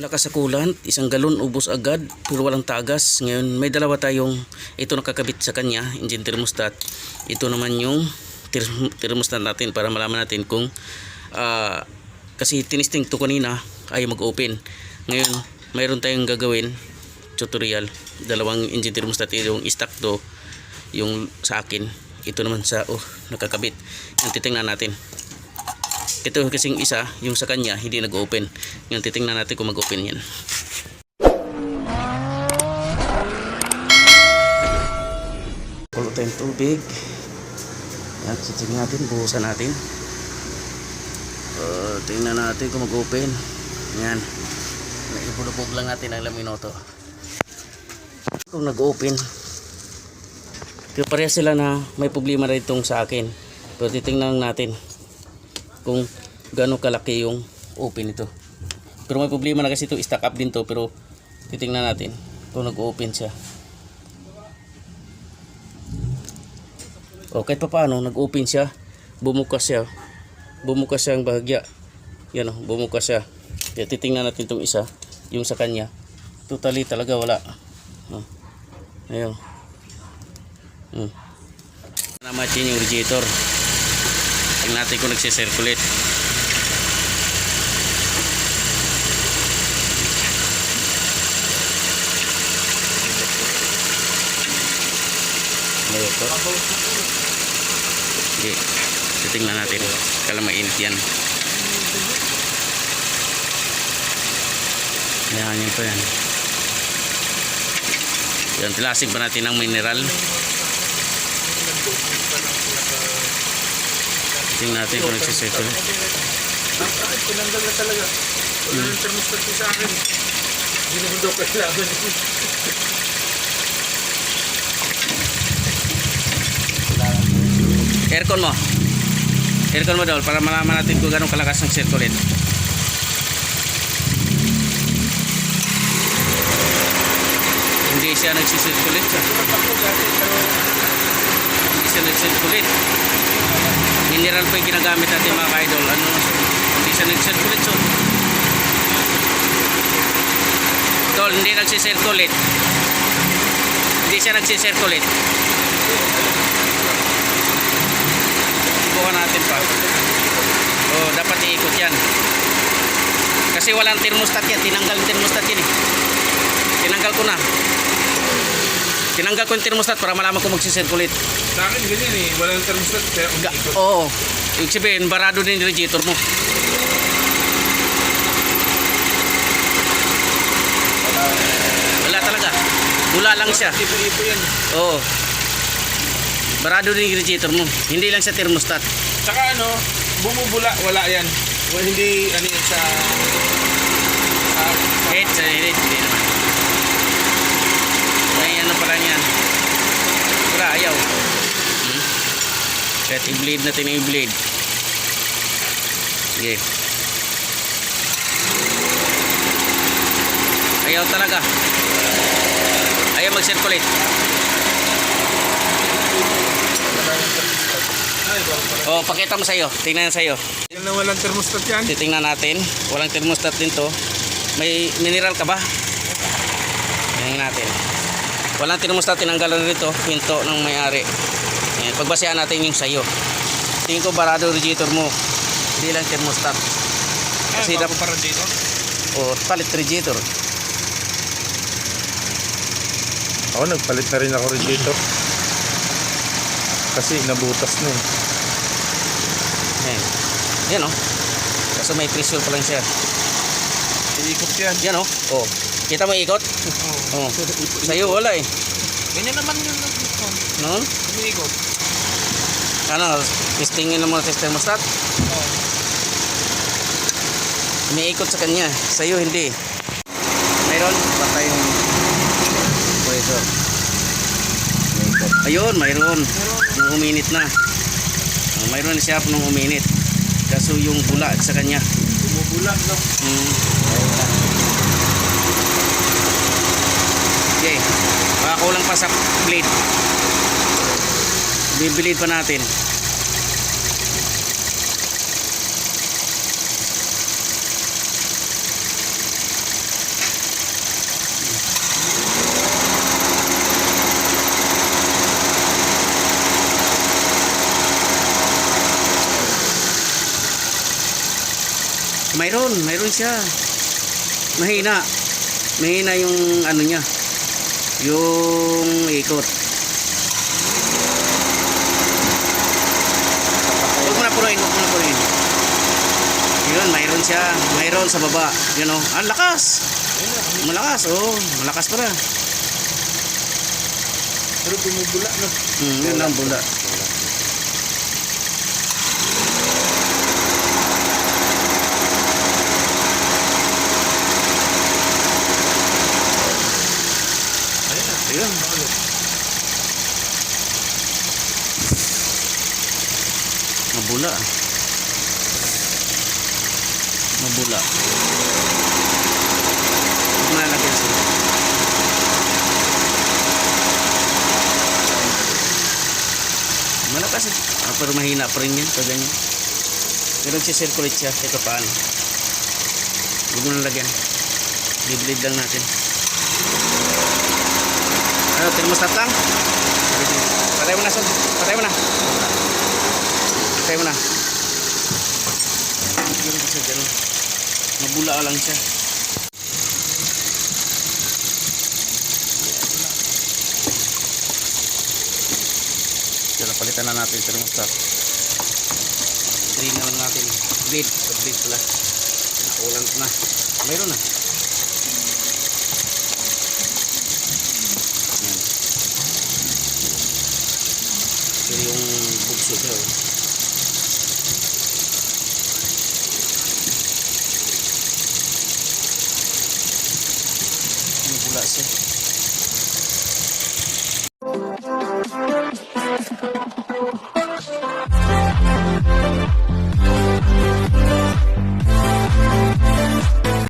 Malakas sa coolant, isang galon ubos agad pero walang tagas. Ngayon may dalawa tayong ito nakakabit sa kanya, engine thermostat. Ito naman yung therm- thermostat natin para malaman natin kung ah, kasi tinisting to kanina ay mag-open. Ngayon mayroon tayong gagawin tutorial. Dalawang engine thermostat yung stock to yung sa akin. Ito naman sa oh nakakabit. Yung titingnan natin. Ito kasing isa, yung sa kanya, hindi nag-open. Ngayon, titingnan natin kung mag-open yan. Kulo tayong tubig. Yan, titingnan natin, buhusan natin. Uh, tingnan natin kung mag-open. Yan. Naibulubog lang natin ang laminoto. Kung nag-open. Pero pareha sila na may problema rin itong sa akin. Pero titingnan natin kung gaano kalaki yung open ito. Pero may problema na kasi ito, stack up din to pero titingnan natin kung nag-open siya. O kahit pa paano, nag-open siya, bumukas siya. Bumukas siya ang bahagya. Yan o, bumukas siya. Kaya titingnan natin itong isa, yung sa kanya. Totally talaga wala. O. Ayun. Hmm. Namatch yun yung radiator. Tingnan natin kung nagsisirculate. Po. Okay. Titingnan natin. Kala mainit yan. Yan, yun po yan. Yan, tilasig ba natin ng mineral? Tingnan natin kung nagsisirculate. Bakit? Tinanggal na talaga. Wala nang thermostat sa akin. Hindi naman daw kailangan. Aircon mo. Aircon mo daw para malaman natin kung gano'ng kalakas ng circulate. Hindi siya nagsisirculate siya. Hindi siya nagsisirculate. Mineral pa yung ginagamit natin mga ka-idol. Ano, hindi siya nagsisirculate so. Tol, hindi nagsisirculate. Hindi siya nagsisirculate. Subukan natin pa. Oh, dapat iikot yan. Kasi walang thermostat yan. Tinanggal yung thermostat yan eh. Tinanggal ko na. Tinanggal ko yung thermostat para malaman kung magsisirculate. sa akin ganyan eh. Wala nang thermostat. Kaya Ga-. Oo. Ibig sabihin, barado din yung radiator mo. Wala talaga. Bula lang siya. Ipo-ipo yan. Oo. Barado din yung radiator mo. Hindi lang sa thermostat. Tsaka ano, bumubula, wala yan. Well, hindi, ano yan sa... Ah, Kahit sa init, hindi naman. May ano pala yan. Wala, ayaw. Hmm? Kahit i-bleed natin yung i-bleed. Sige. Ayaw talaga. Ayaw mag-circulate. ay, bawal pa rin. O, pakita mo sa'yo. Tingnan sa'yo. Yan na walang thermostat yan. Titingnan natin. Walang thermostat din to. May mineral ka ba? Tingnan natin. Walang thermostat. Tinanggalan rito. Pinto ng may-ari. Ayan, pagbasehan natin yung sayo. Tingin ko barado yung radiator mo. Hindi lang thermostat. Kasi Kasi bago pa rin dito. O, palit radiator. Ako nagpalit na rin ako radiator. Kasi nabutas na eh. Ayan. Yan o. Kaso may pressure pa lang siya. Iikot yan. Yan o. O. Kita mo ikot? Oo. O. Sa'yo wala eh. Ganyan naman yun. Noon? Umiikot. Ano? Testingin mo sa thermostat? Oo. Umiikot sa kanya. Sa'yo hindi. Mayroon? Patay yung pweso. Ayun, mayroon. Nung uminit na. Ah, mayroon siya nung uminit. Kaso yung bula sa kanya. Bumubula, no? Hmm. Okay. sa blade bibilid pa natin Mayroon, mayroon siya. Mahina. Mahina yung ano niya. Yung ikot. Huwag mo na punuin, huwag mo na punuin. Yun, mayroon siya. Mayroon sa baba. Yun oh. Ang lakas. Malakas, oh. Malakas pala. Pero bumubula, no? Hmm, yun lang bula. Ayun na. Ayun. Mabula. Mabula. Lalagyan sila. Malakas eh. Ah, pero mahina pa rin yan. Pag ganyan. Pero nagsisirculate siya. Ito paano. Huwag mo nalagyan. Biblid lang natin. Ano, thermostat lang? Mo na, son. Mo na. Patay mo na. Ganun. Mabula lang siya. Kaya palitan na natin yung thermostat. Drain na lang natin. Bleed. Bleed pala. Naulan na. Mayroon na. Yan. Pero yung bugso siya oh. Ano